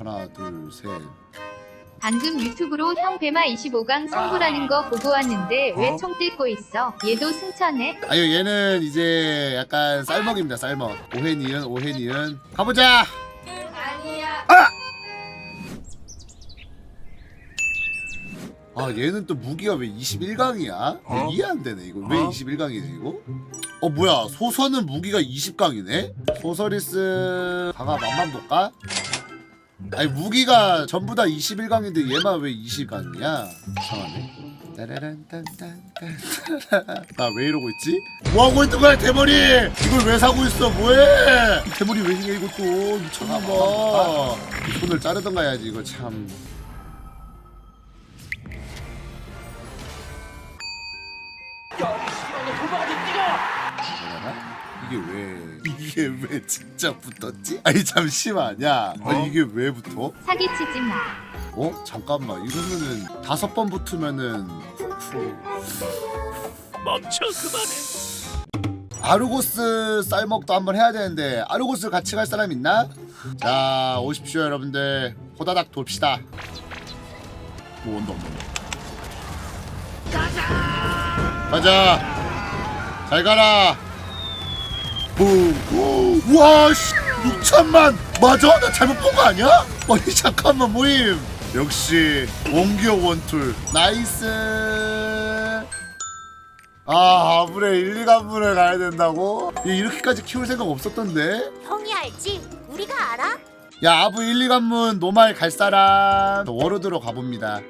하나 둘 셋 방금 유튜브로 형 배마 25강 성불하는 거 보고 왔는데 왜 어? 총 들고 있어? 얘도 승천해? 아유 얘는 이제 약간 쌀먹입니다 쌀먹 오해니은 오해니은 가보자 아니야. 아 얘는 또 무기가 왜 21강이야? 어? 이해 안 되네 이거 왜 어? 21강이지 이거? 어 뭐야 소설은 무기가 20강이네? 소설리스 강화 맛만 볼까? 아니 무기가 전부 다 21강인데 얘만 왜 20강이야? 이상하네 나 왜 이러고 있지? 뭐하고 있는 거야 대머리? 이걸 왜 사고 있어? 뭐해? 대머리 왜 이게 이것도? 미쳤나봐. 손을 자르던가 해야지 이거 참 이게 왜 이게 왜 진짜 붙었지? 아니 잠시만 야 어? 아니 이게 왜 붙어? 사기치지 마. 어? 잠깐만 이러면은 다섯 번 붙으면은 후. 멈춰 그만해. 아르고스 쌀먹도 한번 해야 되는데 아르고스 같이 갈 사람 있나? 자 오십시오 여러분들 호다닥 돕시다 뭐 온다 온다 온다. 가자 잘 가라 오, 우와 씨 6천만 맞아? 나 잘못 본 거 아니야? 아니 잠깐만 모임 역시 원기호 원툴 나이스 아 아무래 1, 2간문을 가야 된다고? 얘 이렇게까지 키울 생각 없었던데? 형이 알지? 우리가 알아? 야 아부 1, 2간문 노말 갈 사람 워로드로 가봅니다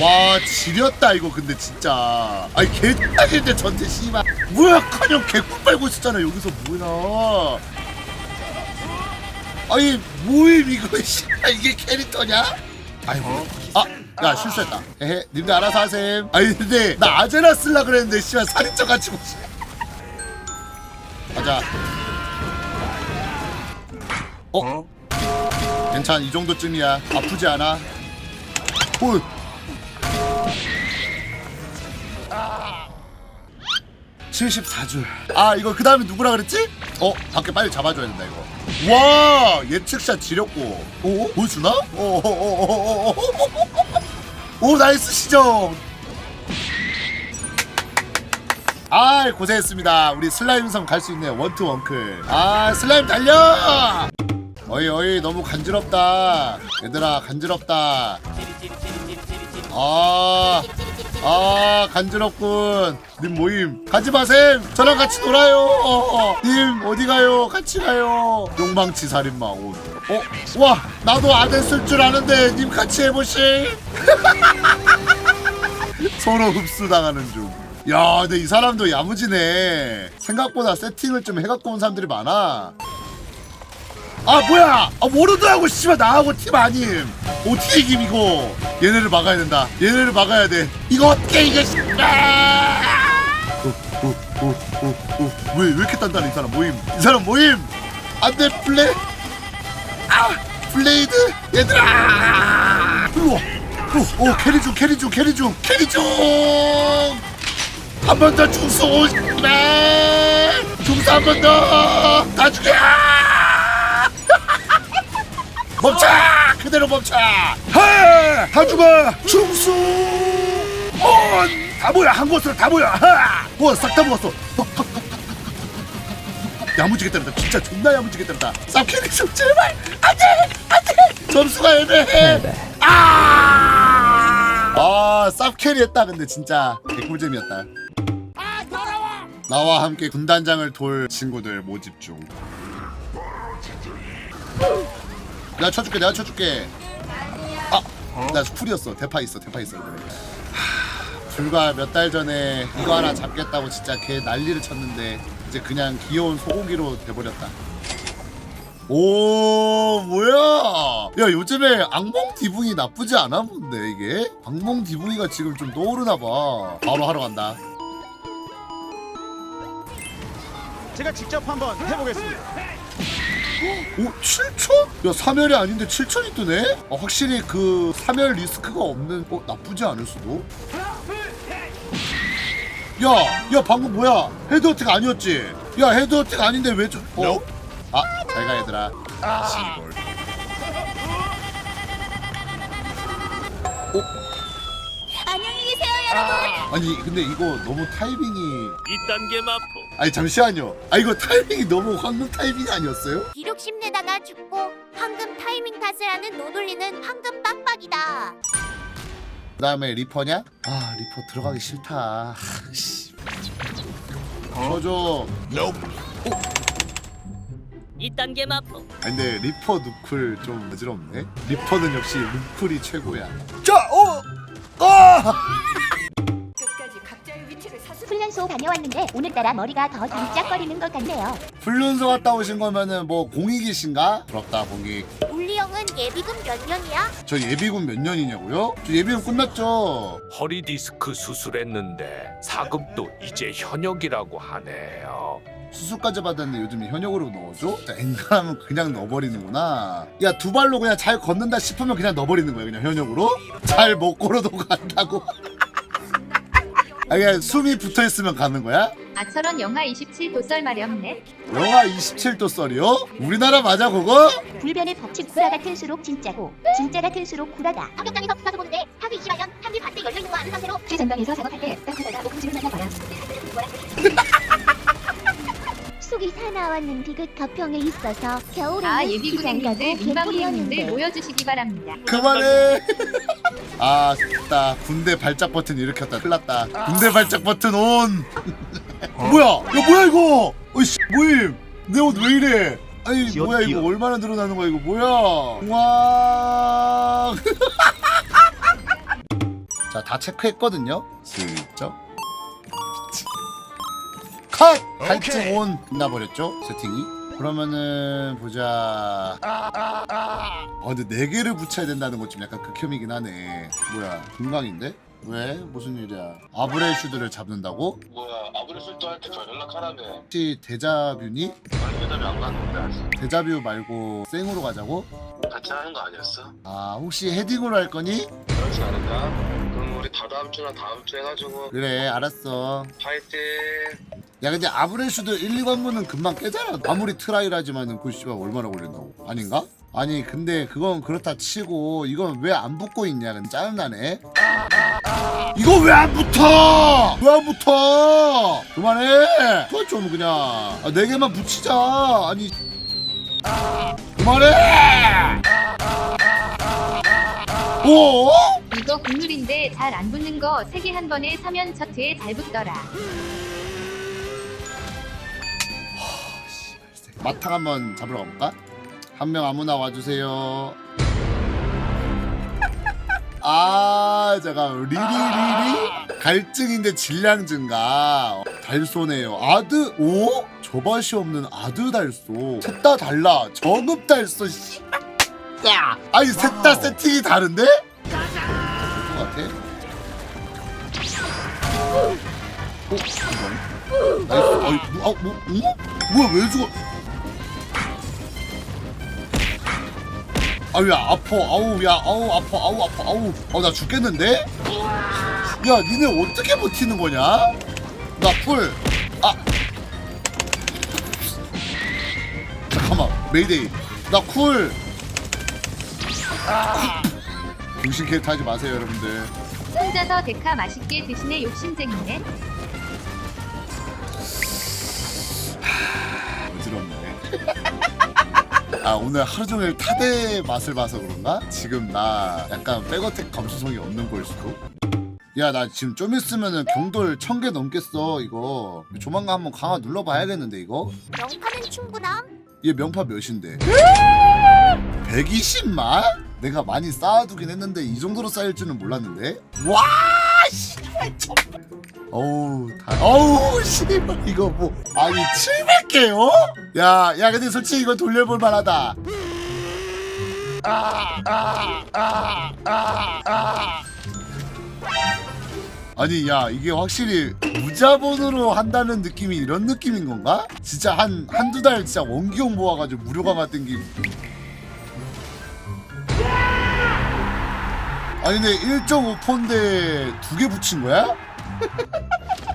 와 지렸다 이거 근데 진짜. 아니 개딱인데 전체 씨발. 뭐야 카녕 개꿀 빨고 있었잖아 여기서 뭐야. 아니 뭐임 이거 씨발 이게 캐릭터냐? 아이고. 아 야 실수했다. 에헤 님들 알아서 하셈. 아니 근데 나 아제나 쓸라 그랬는데 씨발 같이 보시 가자. 어? 괜찮 이 정도쯤이야. 아프지 않아? 홀 74줄. 아 이거 그 다음에 누구라 그랬지? 어 밖에 빨리 잡아줘야 된다 이거. 와 예측샷 지렸고. 오? 보여주나? 오오오오오오 오 나이스 시정. 아 고생했습니다. 우리 슬라임성 갈수 있네요 원투 원클. 아 슬라임 달려! 어이 어이 너무 간지럽다. 얘들아 간지럽다. 아, 아 간지럽군. 님 모임. 가지 마셈. 저랑 같이 놀아요. 어, 어. 님 어디 가요? 같이 가요. 용망치 살인마 옷 어? 와 나도 아덴 쓸줄 아는데 님 같이 해보실? 서로 흡수당하는 중 야 근데 이 사람도 야무지네. 생각보다 세팅을 좀 해갖고 온 사람들이 많아 아 뭐야! 아 워로드하고 씨발 나하고 팀 아님. 어떻게 이김 이거? 얘네를 막아야 된다. 얘네를 막아야 돼. 이거 어떻게 이겨 씨발! 왜왜 이렇게 단단해 이 사람 모임? 이 사람 모임! 안돼 플레이 아 블레이드! 얘들아! 일로 와. 오, 오 캐리 중 캐리 중 캐리 중 캐리 중한 번더 중수 씨발! 중수 한번 더! 다 죽여 멈춰! 그대로 멈춰! 하! 다 죽어! 중수! 온! 다 모여! 한 곳으로 다 모여! 하! 어, 싹다 모았어! 야무지게 때렸다. 진짜 존나 야무지게 때렸다. 쌉캐리 좀 제발! 안 돼! 안 돼! 점수가 애매해! 아! 아, 쌉캐리 했다. 근데 진짜 개꿀잼이었다. 나와 함께 군단장을 돌 친구들 모집 중. 내가 쳐줄게 내가 쳐줄게. 아나 풀이었어. 대파 있어 대파 있어 그래. 하, 불과 몇 달 전에 이거 하나 잡겠다고 진짜 개 난리를 쳤는데 이제 그냥 귀여운 소고기로 돼버렸다. 오 뭐야? 야 요즘에 악몽 디붕이 나쁘지 않아 본데 이게? 악몽 디붕이가 지금 좀 떠오르나 봐. 바로 하러 간다. 제가 직접 한번 해보겠습니다. 오 7천? 야 3열이 아닌데 7천이 뜨네? 어, 확실히 그 3열 리스크가 없는 어 나쁘지 않을 수도 야! 야 방금 뭐야 헤드어택 아니었지? 야 헤드어택 아닌데 왜 저... 어? 아 잘가 얘들아 시 아니 근데 이거 너무 타이밍이 2단계 마포 아니 잠시만요 아 이거 타이밍이 너무 황금 타이밍 아니었어요? 비록 힘내다가 죽고 황금 타이밍 탓을 하는 노돌리는 황금 빡빡이다. 그 다음에 리퍼냐? 아 리퍼 들어가기 싫다 하, 씨. 줘줘 2단계 마포 아니 근데 리퍼 누쿨 좀 어지럽네 리퍼는 역시 누쿨이 최고야 자! 어! 아! 훈련소 다녀왔는데 오늘따라 머리가 더 반짝거리는 것 같네요. 훈련소 갔다 오신 거면은 뭐 공익이신가? 부럽다 공익 울리 형은 예비군 몇 년이야? 저 예비군 몇 년이냐고요? 저 예비군 끝났죠 허리 디스크 수술했는데 사급도 이제 현역이라고 하네요 수술까지 받았는데 요즘 현역으로 넣어줘? 자, 엔간하면 그냥 넣어버리는구나 야 두 발로 그냥 잘 걷는다 싶으면 그냥 넣어버리는 거야 그냥 현역으로 잘 먹고로도 간다고 아 그냥 숨이 붙어 있으면 가는 거야? 아처럼 영하 27도 썰 마렵네. 영하 27도 썰이요? 우리나라 맞아 그거? 불변의 법칙 구라 같을수록 진짜고 진짜 같을수록 구라다. 합격당에서 붙어서 보는데 하기 싫으면 3일 반대 열려 있는 거 아는 상태로 최전방에서 작업할 때 만나봐야 속이 사나웠는 비극 덮형에 있어서 겨울에는 아 스키장 예비군인데 가고 민방위였는데 개꿀이었는데 모여주시기 바랍니다. 그만해 아 됐다. 군대 발작 버튼 일으켰다. 큰일 났다. 군대 발작 버튼 온 뭐야? 야 뭐야 이거? 어이씨 뭐임. 내 옷 왜 이래? 아니 뭐야 이거 얼마나 늘어나는 거야 이거? 뭐야? 와 자, 다 체크했거든요. 슬쩍. 컷! 갈증 온. 끝나버렸죠? 세팅이. 그러면은, 보자. 어, 근데 네 개를 붙여야 된다는 것 좀 약간 극혐이긴 하네. 뭐야, 금강인데? 왜? 무슨 일이야? 아브레슈드를 잡는다고? 뭐야 아브레솔도 할때 저 연락하라며 혹시 데자뷰니? 아니 대답이 안 갔는데 아직 데자뷰 말고 생으로 가자고? 같이 하는 거 아니었어? 아, 혹시 헤딩으로 할 거니? 그렇지 않을까? 우리 다다음 주나 다음 주 해가지고. 그래, 알았어. 파이팅. 야 근데 아브레슈드 1, 2관문은 금방 깨잖아. 아무리 트라이를 하지만은 그 씨발 얼마나 걸린다고. 아닌가? 아니 근데 그건 그렇다 치고 이건 왜 안 붙고 있냐? 근데 짜증나네. 이거 왜 안 붙어? 왜 안 붙어? 그만해. 그건 좀 그냥. 아, 네 개만 붙이자. 아니. 그만해! 오? 이거 국룰인데 잘 안 붙는 거 세 개 한 번에 사면 처트에 잘 붙더라. 마탕 한번 잡으러 가볼까? 한 명 아무나 와주세요. 아, 잠깐 리리리리 갈증인데 질량 증가. 달소네요. 아드 오? 저밭이 없는 아드 달소. 셋 다 달라. 정읍 달소. 씨. 야, 아니 셋 다 세팅이 다른데? 같아. 어, 이거 나이스. 어이, 뭐, 아, 뭐, 어? 뭐야 왜 죽어? 아우 야 아파 아우 야 아우 아파 아우 아파 아우 어나 죽겠는데? 야 니네 어떻게 버티는 거냐? 나 풀 아 잠깐만 메이데이 나 쿨 중심 캐릭터 하지 마세요 여러분들 혼자서 데카 맛있게 드시네 욕심쟁이네. 어지럽네 아 오늘 하루 종일 타대 맛을 봐서 그런가? 지금 나 약간 백어택 감수성이 없는 걸 수도 야 나 지금 좀 있으면은 경돌 천 개 넘겠어 이거 조만간 한번 강화 눌러봐야겠는데 이거 명파는 충분함. 얘 명파 몇인데 120만? 내가 많이 쌓아두긴 했는데 이 정도로 쌓일 줄은 몰랐는데 와 씨발 참 어우 다 어우 씨발 이거 뭐 아니 700개요? 야야 근데 솔직히 이거 돌려볼 만하다 아니 야 이게 확실히 무자본으로 한다는 느낌이 이런 느낌인 건가? 진짜 한 한두 달 진짜 원기용 모아가지고 무료 강화 땡기 아니 근데 1.5폰데 두 개 붙인 거야?